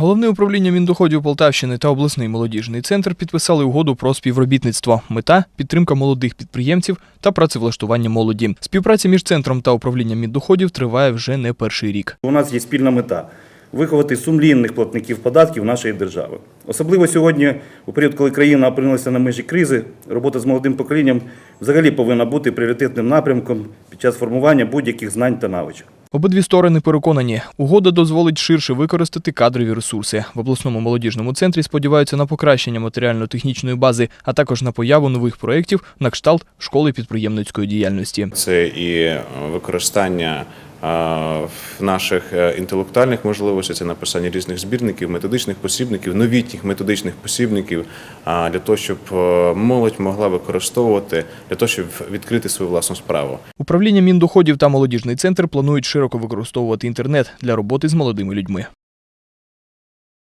Головне управління Міндоходів Полтавщини та обласний молодіжний центр підписали угоду про співробітництво. Мета підтримка молодих підприємців та працевлаштування молоді. Співпраця між центром та управлінням Міндоходів триває вже не перший рік. У нас є спільна мета виховати сумлінних платників податків нашої держави. Особливо сьогодні, у період, коли країна опинилася на межі кризи, робота з молодим поколінням взагалі повинна бути пріоритетним напрямком під час формування будь-яких знань та навичок. Обидві сторони переконані, угода дозволить ширше використати кадрові ресурси. В обласному молодіжному центрі сподіваються на покращення матеріально-технічної бази, а також на появу нових проєктів на кшталт школи підприємницької діяльності. Це і використання наших е, інтелектуальних можливостей, це написання різних збірників, методичних посібників, новітніх методичних посібників для того, щоб е, молодь могла використовувати для того, щоб відкрити свою власну справу. Управління Міндоходів та молодіжний центр планують широко використовувати інтернет для роботи з молодими людьми.